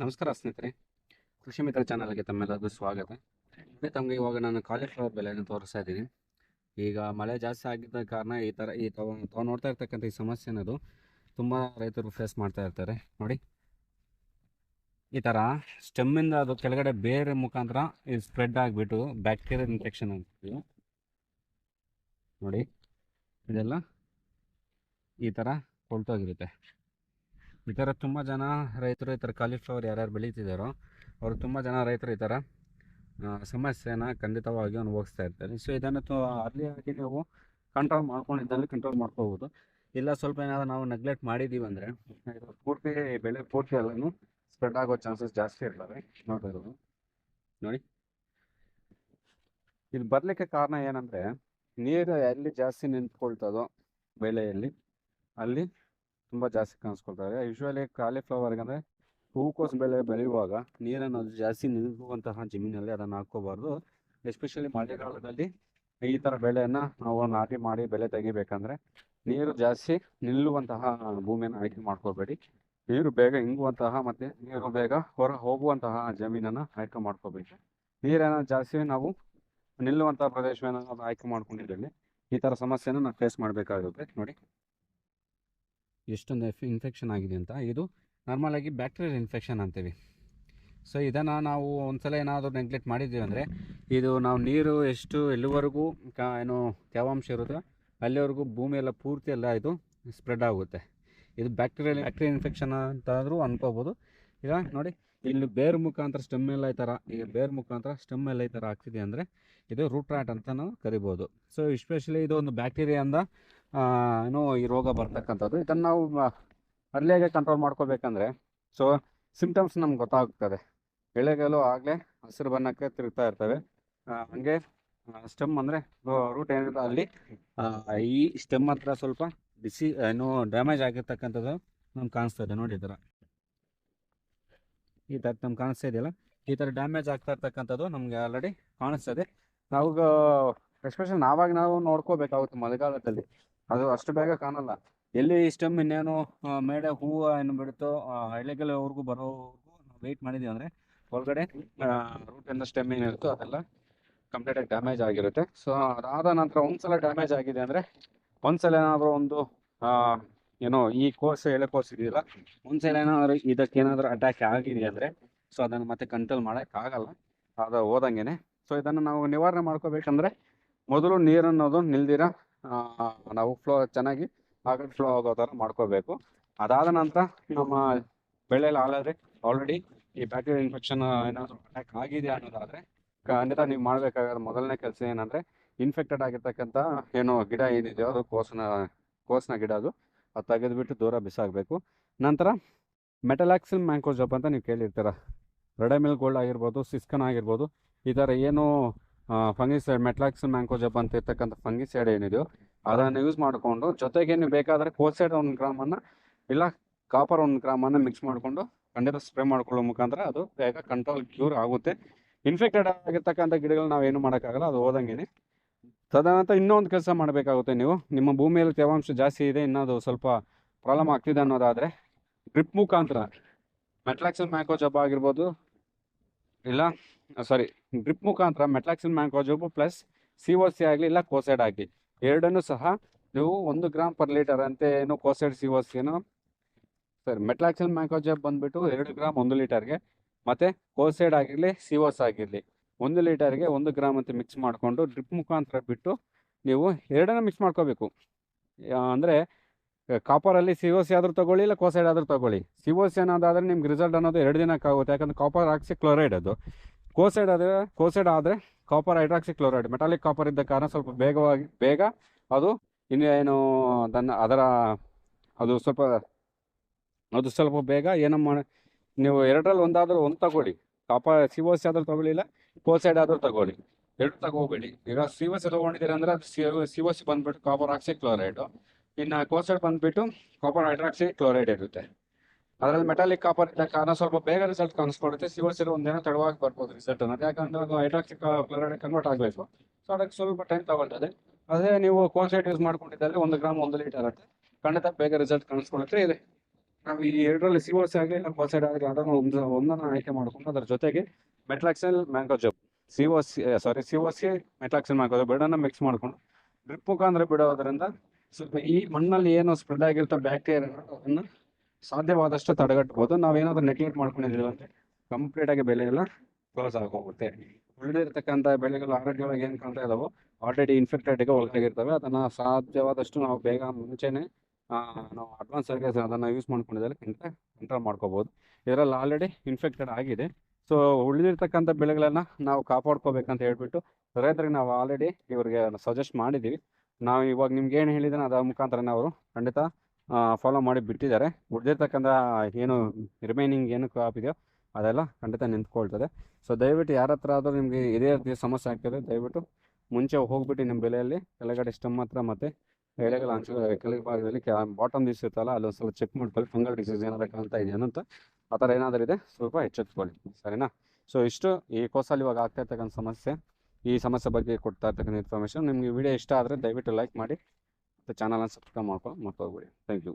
ನಮಸ್ಕಾರ ಸ್ನೇಹಿತರೆ. ಕೃಷಿ ಮಿತ್ರ ಚಾನಲ್ಗೆ ತಮ್ಮೆಲ್ಲರಿಗೂ ಸ್ವಾಗತ. ಅದೇ ತಮಗೆ ಇವಾಗ ನಾನು ಕಾಲಿಫ್ಲವರ್ ಬೆಲೆಯನ್ನು ತೋರಿಸ್ತಾ ಇದ್ದೀನಿ. ಈಗ ಮಳೆ ಜಾಸ್ತಿ ಆಗಿದ್ದ ಕಾರಣ ಈ ಥರ ಈ ತಾವು ತಾವು ನೋಡ್ತಾ ಇರ್ತಕ್ಕಂಥ ಈ ಸಮಸ್ಯೆ ಅನ್ನೋದು ತುಂಬ ರೈತರು ಫೇಸ್ ಮಾಡ್ತಾ ಇರ್ತಾರೆ. ನೋಡಿ. ಈ ಥರ ಸ್ಟೆಮ್ಮಿಂದ ಅದು ಕೆಳಗಡೆ ಬೇರೆ ಮುಖಾಂತರ ಇದು ಸ್ಪ್ರೆಡ್ ಆಗಿಬಿಟ್ಟು ಬ್ಯಾಕ್ಟೀರಿಯಾ ಇನ್ಫೆಕ್ಷನ್ ಅಂತೀವಿ ನೋಡಿ. ಇದೆಲ್ಲ ಈ ಥರ ಕೊಳ್ತೋಗಿರುತ್ತೆ. ಈ ಥರ ತುಂಬ ಜನ ರೈತರು ಈ ಥರ ಕಾಲಿಫ್ಲವರ್ ಯಾರ್ಯಾರು ಬೆಳೀತಿದ್ದಾರೋ ಅವರು ತುಂಬ ಜನ ರೈತರು ಈ ಥರ ಸಮಸ್ಯೆನ ಖಂಡಿತವಾಗಿ ಅನುಭವಿಸ್ತಾ ಇರ್ತಾರೆ. ಸೊ ಇದನ್ನು ತು ಆಗಿ ನಾವು ಕಂಟ್ರೋಲ್ ಮಾಡ್ಕೊಂಡಿದ್ದಲ್ಲಿ ಕಂಟ್ರೋಲ್ ಮಾಡ್ಕೋಬೋದು. ಇಲ್ಲ ಸ್ವಲ್ಪ ಏನಾದರೂ ನಾವು ನೆಗ್ಲೆಕ್ಟ್ ಮಾಡಿದ್ದೀವಿ ಅಂದರೆ ಪೂರ್ತಿ ಬೆಳೆ ಪೂರ್ತಿ ಎಲ್ಲನೂ ಸ್ಪ್ರೆಡ್ ಆಗೋ ಚಾನ್ಸಸ್ ಜಾಸ್ತಿ ಇರ್ತವೆ. ನೋಡಿ ನೋಡಿ. ಇದು ಬರಲಿಕ್ಕೆ ಕಾರಣ ಏನಂದರೆ, ನೀರು ಎಲ್ಲಿ ಜಾಸ್ತಿ ನಿಂತ್ಕೊಳ್ತದೋ ಬೆಳೆಯಲ್ಲಿ, ಅಲ್ಲಿ ತುಂಬ ಜಾಸ್ತಿ ಕಾಣಿಸ್ಕೊಳ್ತಾರೆ. ಯೂಶ್ವಲಿ ಕಾಲಿಫ್ಲವರ್ಗೆ ಅಂದರೆ ಹೂಕೋಸು ಬೆಳೆ ಬೆಳೆಯುವಾಗ ನೀರನ್ನು ಅದು ಜಾಸ್ತಿ ನಿಲ್ಲುವಂತಹ ಜಮೀನಲ್ಲಿ ಅದನ್ನು ಹಾಕ್ಕೋಬಾರ್ದು. ಎಸ್ಪೆಷಲಿ ಮಳೆಗಾಲದಲ್ಲಿ ಈ ಥರ ಬೆಳೆಯನ್ನು ನಾವು ನಾಟಿ ಮಾಡಿ ಬೆಳೆ ತೆಗಿಬೇಕಂದ್ರೆ ನೀರು ಜಾಸ್ತಿ ನಿಲ್ಲುವಂತಹ ಭೂಮಿಯನ್ನು ಆಯ್ಕೆ ಮಾಡ್ಕೋಬೇಡಿ. ನೀರು ಬೇಗ ಇಂಗುವಂತಹ ಮತ್ತು ನೀರು ಬೇಗ ಹೊರ ಹೋಗುವಂತಹ ಜಮೀನನ್ನು ಆಯ್ಕೆ ಮಾಡ್ಕೋಬೇಕು ನೀರನ್ನು ಜಾಸ್ತಿ ನಾವು ನಿಲ್ಲುವಂತಹ ಪ್ರದೇಶವನ್ನು ಆಯ್ಕೆ ಮಾಡ್ಕೊಂಡಿದ್ದಲ್ಲಿ ಈ ಥರ ಸಮಸ್ಯೆನ ನಾವು ಫೇಸ್ ಮಾಡಬೇಕಾಗುತ್ತೆ. ನೋಡಿ. ಎಷ್ಟೊಂದು ಇನ್ಫೆಕ್ಷನ್ ಆಗಿದೆ ಅಂತ. ಇದು ನಾರ್ಮಲಾಗಿ ಬ್ಯಾಕ್ಟೀರಿಯಲ್ ಇನ್ಫೆಕ್ಷನ್ ಅಂತೀವಿ. ಸೊ ಇದನ್ನು ನಾವು ಒಂದ್ಸಲ ಏನಾದರೂ ನೆಗ್ಲೆಕ್ಟ್ ಮಾಡಿದ್ದೀವಿ ಅಂದರೆ, ಇದು ನಾವು ನೀರು ಎಷ್ಟು, ಎಲ್ಲಿವರೆಗೂ ಕಾ, ಏನು ತೇವಾಂಶ ಇರುತ್ತೋ ಅಲ್ಲಿವರೆಗೂ ಭೂಮಿ ಎಲ್ಲ ಪೂರ್ತಿ ಎಲ್ಲ ಇದು ಸ್ಪ್ರೆಡ್ ಆಗುತ್ತೆ. ಇದು ಬ್ಯಾಕ್ಟೀರಿಯಲ್ ಬ್ಯಾಕ್ಟೀರಿಯಲ್ ಇನ್ಫೆಕ್ಷನ್ ಅಂತಾದರೂ ಅನ್ಕೋಬೋದು. ಈಗ ನೋಡಿ, ಇಲ್ಲಿ ಬೇರ್ ಮುಖಾಂತರ ಸ್ಟೆಮ್ ಎಲ್ಲ ಈ ಥರ ಈಗ ಬೇರ್ ಮುಖಾಂತರ ಸ್ಟೆಮ್ ಎಲ್ಲ ಈ ಥರ ಆಗ್ತಿದೆ ಅಂದರೆ, ಇದು ರೂಟ್ ರಾಟ್ ಅಂತ ನಾವು ಕರಿಬೋದು. ಸೊ ಎಸ್ಪೆಷಲಿ ಇದು ಒಂದು ಬ್ಯಾಕ್ಟೀರಿಯಿಂದ ಏನೋ ಈ ರೋಗ ಬರ್ತಕ್ಕಂಥದ್ದು. ಇದನ್ನು ನಾವು ಅರ್ಲಿಯಾಗೆ ಕಂಟ್ರೋಲ್ ಮಾಡ್ಕೋಬೇಕಂದ್ರೆ ಸೊ ಸಿಂಪ್ಟಮ್ಸ್ ನಮ್ಗೆ ಗೊತ್ತಾಗ್ತದೆ. ಎಳೆಗಳು ಆಗಲೇ ಹಸಿರು ಬಣ್ಣಕ್ಕೆ ತಿರುಗ್ತಾ ಇರ್ತವೆ. ಹಂಗೆ ಸ್ಟೆಮ್ ಅಂದರೆ ರೂಟ್ ಏನಿದೆ ಅಲ್ಲಿ ಈ ಸ್ಟೆಮ್ ಹತ್ರ ಸ್ವಲ್ಪ ಬಿಸಿ ಏನು ಡ್ಯಾಮೇಜ್ ಆಗಿರ್ತಕ್ಕಂಥದ್ದು ನಮ್ಗೆ ಕಾಣಿಸ್ತಾ ಇದೆ. ನೋಡಿ ಈ ಥರ. ಈ ಥರ ನಮ್ಗೆ ಕಾಣಿಸ್ತಾ ಇದೆಯಲ್ಲ? ಈ ಥರ ಡ್ಯಾಮೇಜ್ ಆಗ್ತಾ ಇರ್ತಕ್ಕಂಥದ್ದು ನಮಗೆ ಆಲ್ರೆಡಿ ಕಾಣಿಸ್ತದೆ ನಾವು ಎಸ್ಪೆಷಲಿ ನಾವಾಗ ನಾವು ನೋಡ್ಕೋಬೇಕಾಗುತ್ತೆ ಮಳೆಗಾಲದಲ್ಲಿ. ಅದು ಅಷ್ಟು ಬೇಗ ಕಾಣಲ್ಲ. ಎಲ್ಲಿ ಸ್ಟೆಮ್ ಇನ್ನೇನು ಮೇಡೆ ಹೂವು ಏನು ಬಿಡುತ್ತೋ ಹಳ್ಳಿಗಳವರೆಗೂ ಬರೋವರೆಗೂ ನಾವು ವೆಯ್ಟ್ ಮಾಡಿದ್ದೀವಿ ಅಂದರೆ ಒಳಗಡೆ ರೂಟಿಂದ ಸ್ಟೆಮ್ ಏನಿರುತ್ತೋ ಅದೆಲ್ಲ ಕಂಪ್ಲೀಟಾಗಿ ಡ್ಯಾಮೇಜ್ ಆಗಿರುತ್ತೆ. ಸೊ ಅದಾದ ನಂತರ ಒಂದ್ಸಲ ಡ್ಯಾಮೇಜ್ ಆಗಿದೆ ಅಂದರೆ ಒಂದ್ಸಲ ಏನಾದರೂ ಒಂದು ಏನೋ ಈ ಕೋರ್ಸ್ ಎಲೆಕೋಸ್ ಇದೆಯಲ್ಲ, ಒಂದ್ಸಲ ಏನಾದರೂ ಇದಕ್ಕೆ ಏನಾದರೂ ಅಟ್ಯಾಕ್ ಆಗಿದೆ ಅಂದರೆ ಸೊ ಅದನ್ನು ಮತ್ತೆ ಕಂಟ್ರೋಲ್ ಮಾಡೋಕ್ಕಾಗಲ್ಲ ಅದು ಹೋದಂಗೆ ಸೊ ಇದನ್ನು ನಾವು ನಿವಾರಣೆ ಮಾಡ್ಕೋಬೇಕಂದ್ರೆ ಮೊದಲು ನೀರನ್ನೋದು ನಿಲ್ದಿರ ನಾವು ಫ್ಲೋ ಚೆನ್ನಾಗಿ ಆಗಲ್ ಫ್ಲೋ ಆಗೋ ಥರ ಮಾಡ್ಕೋಬೇಕು. ಅದಾದ ನಂತರ ನಮ್ಮ ಬೆಳೆಯಲ್ಲಿ ಆಲ್ರೆಡಿ ಆಲ್ರೆಡಿ ಈ ಬ್ಯಾಕ್ಟೀರಿಯಲ್ ಇನ್ಫೆಕ್ಷನ್ ಏನಾದರೂ ಅಟ್ಯಾಕ್ ಆಗಿದೆ ಅನ್ನೋದಾದರೆ ಖಂಡಿತ ನೀವು ಮಾಡಬೇಕಾದ ಮೊದಲನೇ ಕೆಲಸ ಏನಂದರೆ ಇನ್ಫೆಕ್ಟೆಡ್ ಆಗಿರ್ತಕ್ಕಂಥ ಏನು ಗಿಡ ಏನಿದೆಯೋ ಅದು ಕೋಸಿನ ಕೋಸಿನ ಗಿಡ ಅದು ಅದು ತೆಗೆದುಬಿಟ್ಟು ದೂರ ಬಿಸಾಕಬೇಕು. ನಂತರ ಮೆಟಲಾಕ್ಸಿಲ್ ಮ್ಯಾಂಕೋಜಪ್ ಅಂತ ನೀವು ಕೇಳಿರ್ತೀರ. ರೆಡಮಿಲ್ ಗೋಲ್ಡ್ ಆಗಿರ್ಬೋದು ಸಿಸ್ಕನ್ ಆಗಿರ್ಬೋದು, ಈ ಥರ ಏನು ಫಂಗಿಸೈಡ್ ಮೆಟ್ಲಾಕ್ಸ್ ಮ್ಯಾಂಕೋಜಪ್ ಅಂತ ಇರ್ತಕ್ಕಂಥ ಫಂಗಿಸೈಡ್ ಏನಿದೆಯೋ ಅದನ್ನು ಯೂಸ್ ಮಾಡಿಕೊಂಡು ಜೊತೆಗೆ ನೀವು ಬೇಕಾದರೆ ಸೈಡ್ ಒಂದು ಗ್ರಾಮನ್ನು ಇಲ್ಲ ಕಾಪರ್ ಒಂದು ಗ್ರಾಮನ್ನು ಮಿಕ್ಸ್ ಮಾಡಿಕೊಂಡು ಖಂಡಿತ ಸ್ಪ್ರೇ ಮಾಡ್ಕೊಳ್ಳೋ ಮುಖಾಂತರ ಅದು ಬೇಗ ಕಂಟ್ರೋಲ್ ಕ್ಯೂರ್ ಆಗುತ್ತೆ. ಇನ್ಫೆಕ್ಟೆಡ್ ಆಗಿರ್ತಕ್ಕಂಥ ಗಿಡಗಳು ನಾವು ಏನು ಮಾಡೋಕ್ಕಾಗಲ್ಲ, ಅದು ಹೋದಂಗೆ ತದನಂತರ ಇನ್ನೊಂದು ಕೆಲಸ ಮಾಡಬೇಕಾಗುತ್ತೆ ನೀವು. ನಿಮ್ಮ ಭೂಮಿಯಲ್ಲಿ ತೇವಾಂಶ ಜಾಸ್ತಿ ಇದೆ, ಇನ್ನದು ಸ್ವಲ್ಪ ಪ್ರಾಬ್ಲಮ್ ಆಗ್ತಿದೆ ಅನ್ನೋದಾದರೆ ಡ್ರಿಪ್ ಮುಖಾಂತರ. ಮೆಟ್ಲಾಕ್ಸನ್ ಮ್ಯಾಕೋಜಪ್ ಆಗಿರ್ಬೋದು, ಇಲ್ಲ ಸಾರಿ ಡ್ರಿಪ್ ಮುಖಾಂತರ metalaxyl mancozeb plus C O C ಆಗಲಿ ಇಲ್ಲ ಕೋಸೈಡ್ ಆಗಲಿ, ಎರಡನ್ನೂ ಸಹ ನೀವು ಒಂದು ಗ್ರಾಮ್ ಪರ್ ಲೀಟರ್ ಅಂತೆ ಏನು ಕೋಸೈಡ್ ಸಿ ಓ ಸಿ ಏನೋ ಸರಿ, ಮೆಟ್ಲಾಕ್ಸಿನ್ ಮ್ಯಾಂಕೋಜಬ್ ಬಂದುಬಿಟ್ಟು ಎರಡು ಗ್ರಾಮ್ ಒಂದು ಲೀಟರ್ಗೆ, ಮತ್ತು ಕೋಸೈಡ್ ಆಗಿರಲಿ, ಸಿ ಒಸ್ ಆಗಿರಲಿ, ಒಂದು ಲೀಟರ್ಗೆ ಒಂದು ಗ್ರಾಮ್ ಅಂತ ಮಿಕ್ಸ್ ಮಾಡಿಕೊಂಡು ಡ್ರಿಪ್ ಮುಖಾಂತರ ಬಿಟ್ಟು ನೀವು ಎರಡನ್ನೂ ಮಿಕ್ಸ್ ಮಾಡ್ಕೋಬೇಕು. ಅಂದರೆ ಕಾಪರಲ್ಲಿ ಸಿ ಓ ಸಿ ಆದರೂ ತೊಗೊಳ್ಳಿ, ಇಲ್ಲ ಕೋಸೈಡ್ ಆದರೂ ತೊಗೊಳ್ಳಿ. ಸಿ ಓ ಸಿ ಅನ್ನೋದಾದರೆ ನಿಮ್ಗೆ ರಿಸಲ್ಟ್ ಅನ್ನೋದು ಎರಡು ದಿನಕ್ಕಾಗುತ್ತೆ ಯಾಕಂದರೆ ಕಾಪರ್ ಹಾಕ್ಸಿ ಕ್ಲೋರೈಡ್ ಅದು. ಕೋಸೈಡ್ ಆದರೆ ಕೋಸೈಡ್ ಆದರೆ copper hydroxy chloride metallic copper ಇದ್ದ ಕಾರಣ ಸ್ವಲ್ಪ ಬೇಗವಾಗಿ ಬೇಗ ಅದು ಇನ್ನು ಏನು ತನ್ನ ಅದರ ಅದು ಸ್ವಲ್ಪ ಅದು ಸ್ವಲ್ಪ ಬೇಗ ಏನೋ ಮಾಡಿ, ನೀವು ಎರಡರಲ್ಲಿ ಒಂದಾದರೂ ಒಂದು ತಗೊಳ್ಳಿ. ಕಾಪರ್ ಸಿ ಓ ಸಿ ಆದರೂ ತಗೊಳ್ಳಿಲ್ಲ ಕೋಸೈಡ್ ಆದರೂ ತಗೊಳ್ಳಿ. ಎರಡು ತಗೋಬೇಡಿ. ಈಗ ಸಿ ಓ ಸಿ ತೊಗೊಂಡಿದ್ದೀರ ಅಂದರೆ ಅದು ಸಿ ಓ ಸಿ ಬಂದ್ಬಿಟ್ಟು ಕಾಪರ್ ಆಕ್ಸಿ ಕ್ಲೋರೈಡು ಇನ್ನು ಕೋಸೈಡ್ ಬಂದ್ಬಿಟ್ಟು ಕಾಪರ್ ಹೈಡ್ರಾಕ್ಸಿ ಕ್ಲೋರೈಡ್ ಇರುತ್ತೆ. ಅದರಲ್ಲಿ ಮೆಟಾಲಿಕ್ ಕಾಪರ್ ಇದ್ದ ಕಾರಣ ಸ್ವಲ್ಪ ಬೇಗ ರಿಸಲ್ಟ್ ಕಾಣಿಸ್ಕೊಡುತ್ತೆ. ಸಿ ಒ ಸಿ ಒಂದಿನ ತಡವಾಗಿ ಬರ್ಬೋದು ರಿಸಲ್ಟ್ ಅನ್ನೋದು. ಯಾಕಂದ್ರೆ ಅದು ಕ್ಲೋರೈಡ್ ಕನ್ವರ್ಟ್ ಆಗಬೇಕು. ಸೊ ಅದಕ್ಕೆ ಸ್ವಲ್ಪ ಟೈಮ್ ತಗೊಳ್ತದೆ. ಅದೇ ನೀವು ಕೋನ್ಸೈಟ್ ಯೂಸ್ ಮಾಡ್ಕೊಂಡಿದ್ದಾರೆ ಒಂದು ಗ್ರಾಮ್ ಒಂದು ಲೀಟರ್ ಆಗುತ್ತೆ. ಖಂಡಿತ ಬೇಗ ರಿಸಲ್ಟ್ ಕಾಣಿಸ್ಕೊಳುತ್ತೆ ಇದೆ ನಾವು ಈ ಎರಡರಲ್ಲಿ ಸಿ ಓ ಸಿ ಆಗಲಿ ಇಲ್ಲ ಕೋಸೈಡ್ ಆಗಲಿ ಅದನ್ನು ಒಂದು ಒಂದನ್ನು ಆಯ್ಕೆ ಮಾಡ್ಕೊಂಡು ಅದರ ಜೊತೆಗೆ metalaxyl mancozeb C sorry C O C mancozeb ಎರಡನ್ನ ಮಿಕ್ಸ್ ಮಾಡ್ಕೊಂಡು ಡ್ರಿಪ್ ಮುಖಾಂತರ ಬಿಡೋದ್ರಿಂದ ಸ್ವಲ್ಪ ಈ ಮಣ್ಣಲ್ಲಿ ಏನು ಸ್ಪ್ರೆಡ್ ಆಗಿರ್ತೋ ಬ್ಯಾಕ್ಟೀರಿಯಾ ಅದನ್ನು ಸಾಧ್ಯವಾದಷ್ಟು ತಡೆಗಟ್ಟಬಹುದು ನಾವೇನಾದ್ರೂ ನೆಗ್ಲೆಕ್ಟ್ ಮಾಡ್ಕೊಂಡಿದ್ದೀವಿ ಅಂದರೆ ಕಂಪ್ಲೀಟ್ ಆಗಿ ಬೆಲೆ ಎಲ್ಲ ಕ್ಲೋಸ್ ಆಗೋಗುತ್ತೆ ಉಳಿದಿರ್ತಕ್ಕಂಥ ಬೆಳೆಗಳು ಆರೋಗ್ಯವಾಗಿ ಏನು ಕಾಣ್ತಾ ಇದಾವೋ ಆಲ್ರೆಡಿ ಇನ್ಫೆಕ್ಟೆಡ್ಗೆ ಒಳಗಾಗಿರ್ತವೆ. ಅದನ್ನು ಸಾಧ್ಯವಾದಷ್ಟು ನಾವು ಬೇಗ ಮುಂಚೆನೆ ನಾವು ಅಡ್ವಾನ್ಸ್ ಆಗಿ ಅದನ್ನು ಯೂಸ್ ಮಾಡ್ಕೊಂಡಿದ್ದರೆ ಕಂಟ್ರೋಲ್ ಮಾಡ್ಕೋಬೋದು. ಇದರಲ್ಲಿ ಆಲ್ರೆಡಿ ಇನ್ಫೆಕ್ಟೆಡ್ ಆಗಿದೆ. ಸೊ ಉಳಿದಿರ್ತಕ್ಕಂಥ ಬೆಳೆಗಳನ್ನು ನಾವು ಕಾಪಾಡ್ಕೋಬೇಕಂತ ಹೇಳ್ಬಿಟ್ಟು ರೈತರಿಗೆ ನಾವು ಆಲ್ರೆಡಿ ಇವರಿಗೆ ಸಜೆಸ್ಟ್ ಮಾಡಿದ್ದೀವಿ. ನಾವು ಇವಾಗ ನಿಮ್ಗೆ ಏನು ಹೇಳಿದ್ರೆ ಅದರ ಮುಖಾಂತರನೇ ಅವರು ಖಂಡಿತ ಫಾಲೋ ಮಾಡಿ ಬಿಟ್ಟಿದ್ದಾರೆ. ಉಳಿದಿರ್ತಕ್ಕಂಥ ಏನು ರಿಮೈನಿಂಗ್ ಏನು ಕ್ರಾಪ್ ಇದೆಯೋ ಅದೆಲ್ಲ ಖಂಡಿತ ನಿಂತ್ಕೊಳ್ತದೆ. ಸೊ ದಯವಿಟ್ಟು ಯಾರ ಹತ್ರ ಆದರೂ ನಿಮಗೆ ಇದೇ ರೀತಿ ಸಮಸ್ಯೆ ಆಗ್ತದೆ ದಯವಿಟ್ಟು ಮುಂಚೆ ಹೋಗ್ಬಿಟ್ಟು ನಿಮ್ಮ ಬೆಲೆಯಲ್ಲಿ ಕೆಳಗಡೆ ಸ್ಟಮ್ ಹತ್ರ ಮತ್ತು ಎಲೆಗಳ ಅಂಚು ಕೆಳಗೆ ಭಾಗದಲ್ಲಿ ಬಾಟಮ್ ದಿಸ್ ಇರ್ತಲ್ಲ ಅಲ್ಲಿ ಒಂದ್ಸಲ ಚೆಕ್ ಮಾಡ್ಕೊಳ್ಳಿ ಫಂಗಲ್ ಡಿಸೀಸ್ ಏನಾದರೂ ಕಾಣ್ತಾ ಇದೆಯಾ ಅಂತ ಆ ಥರ ಏನಾದರೂ ಇದೆ, ಸ್ವಲ್ಪ ಎಚ್ಚೆತ್ಕೊಳ್ಳಿ ಸರಿನಾ? ಸೊ ಇಷ್ಟು ಈ ಕೋಸಲ್ಲಿ ಇವಾಗ ಆಗ್ತಾ ಇರ್ತಕ್ಕಂಥ ಸಮಸ್ಯೆ. ಈ ಸಮಸ್ಯೆ ಬಗ್ಗೆ ಕೊಡ್ತಾ ಇರ್ತಕ್ಕಂಥ ಇನ್ಫಾರ್ಮೇಷನ್ ನಿಮಗೆ ವಿಡಿಯೋ ಇಷ್ಟ ಆದರೆ ದಯವಿಟ್ಟು ಲೈಕ್ ಮಾಡಿ. ಮತ್ತು ಚಾನಲ್ನ ಸಬ್ಸ್ಕ್ರೈಬ್ ಮಾಡ್ಕೊಂಡು ಮರ್ತೋಗ್ಬೇಡಿ ಥ್ಯಾಂಕ್ ಯು